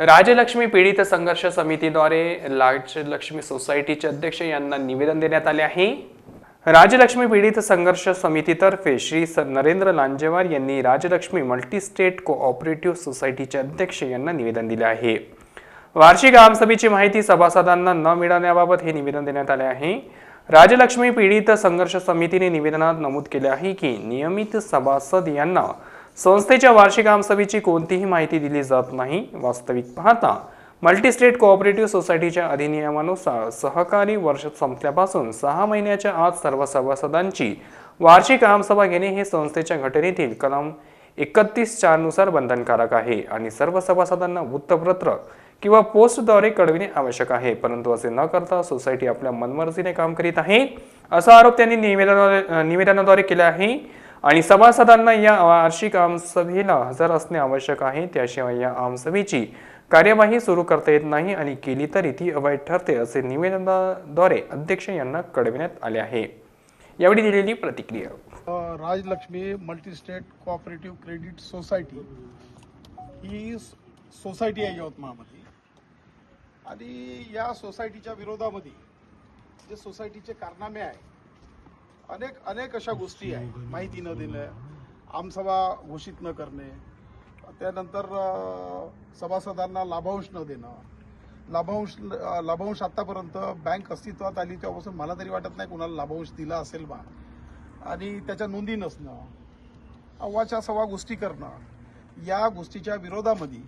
राजलक्ष्मी पीडित संघर्ष समितीद्वारे राजलक्ष्मी सोसायटीचे अध्यक्ष यांना निवेदन देण्यात आले आहे. राजलक्ष्मी पीडित संघर्ष समितीतर्फे श्री नरेंद्र लांजेवार यांनी राजलक्ष्मी मल्टीस्टेट कोऑपरेटिव्ह सोसायटीचे अध्यक्ष यांना निवेदन दिले आहे. वार्षिक आमसभेची माहिती सभासदांना न मिळाल्याबाबत हे निवेदन देण्यात आले आहे. राजलक्ष्मी पीडित संघर्ष समितीने निवेदनात नमूद केले आहे की नियमित सभासद यांना संस्थेच्या वार्षिक आमसभेची कोणतीही माहिती दिली जात नाही वास्तविक पाहता मल्टीस्टेट कोऑपरेटिव्ह सोसायटीच्या अधिनियमानुसार सहकारी वर्ष संपल्यापासून सहा महिन्याच्या आत सर्व सभासदांची वार्षिक आमसभा घेणे हे संस्थेच्या घटनेतील कलम एकतीस चारनुसार बंधनकारक आहे आणि सर्व सभासदांना वृत्तपत्र किंवा पोस्टद्वारे कळविणे आवश्यक आहे. परंतु असे न करता सोसायटी आपल्या मनमर्जीने काम करीत आहे असा आरोप त्यांनी निवेदनाद्वारे निवेदनाद्वारे केला आहे. आणि सभासदांना या वार्षिक आमसभेला हजर असणे आवश्यक आहे. त्याशिवाय या आमसभेची कार्यवाही सुरू करता येत नाही आणि केली तरी ती अवैध ठरते असे निवेदनाद्वारे अध्यक्ष यांना कळविण्यात आले आहे. यावेळी दिलेली प्रतिक्रिया. Rajlakshmi Rajlakshmi multistate cooperative credit society ही सोसायटी आहे यवतमाळमध्ये. आणि या सोसायटीच्या विरोधामध्ये जे सोसायटीचे कारनामे आहे अनेक अनेक अशा गोष्टी आहेत माहिती न देणं आमसभा घोषित न करणे त्यानंतर सभासदांना लाभांश न देणं. लाभांश लाभांश आतापर्यंत बँक अस्तित्वात आली तेव्हापासून मला तरी वाटत नाही कुणाला लाभांश दिला असेल बा. आणि त्याच्या नोंदी नसणं अव्वाच्या सव्वा गोष्टी करणं या गोष्टीच्या विरोधामध्ये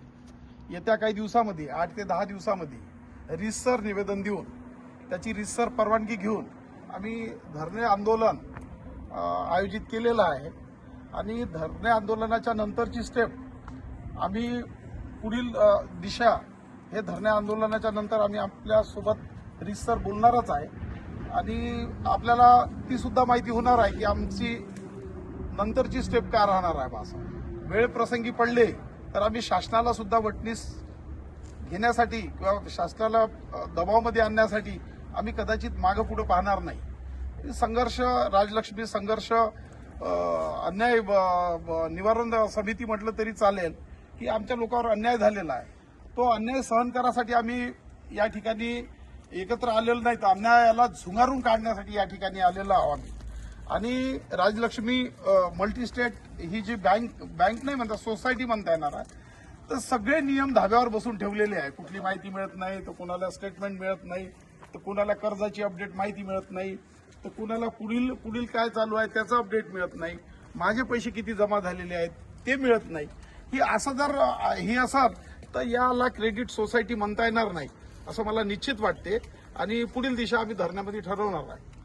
येत्या काही दिवसामध्ये आठ ते दहा दिवसामध्ये रिसर निवेदन देऊन त्याची रिसर परवानगी घेऊन आम्ही धरणे आंदोलन आयोजित केलेलं आहे. आणि धरणे आंदोलनाच्या नंतरची स्टेप आम्ही पुढील दिशा हे धरणे आंदोलनाच्या नंतर आम्ही आपल्यासोबत रिसर बोलणारच आहे. आणि आपल्याला ती सुद्धा माहिती होणार आहे की आमची नंतरची स्टेप काय राहणार आहे असं. वेळ प्रसंगी पडले तर आम्ही शासनाला सुद्धा वटणीस घेण्यासाठी किंवा शासनाला दबावमध्ये दबावामध्ये आणण्यासाठी आम्ही कदाचित मागं पुढे पाहणार नाही. संघर्ष राजलक्ष्मी संघर्ष अन्याय ब- ब- निवारण समिती म्हटलं तरी चालेल की आमच्या लोकांवर अन्याय झालेला आहे. तो अन्याय सहन करासाठी आम्ही या ठिकाणी एकत्र आलेलो नाही तर अन्यायाला झुंगारून काढण्यासाठी या ठिकाणी आलेलो आहोत आम्ही. आणि राजलक्ष्मी मल्टीस्टेट ही जी बँक बँक नाही म्हणता सोसायटी म्हणता येणार आहे तर सगळे नियम धाब्यावर बसून ठेवलेले आहे. कुठली माहिती मिळत नाही तर कोणाला स्टेटमेंट मिळत नाही तर कोणाला कर्जाची अपडेट माहिती मिळत नाही. तर कुणाला पुढील पुढील काय चालू आहे त्याचं अपडेट मिळत नाही. माझे पैसे किती जमा झालेले आहेत ते मिळत नाही. ही असं जर हे असाल तर याला क्रेडिट सोसायटी म्हणता येणार नाही असं मला निश्चित वाटते. आणि पुढील दिशा आम्ही धरण्यामध्ये ठरवणार आहे.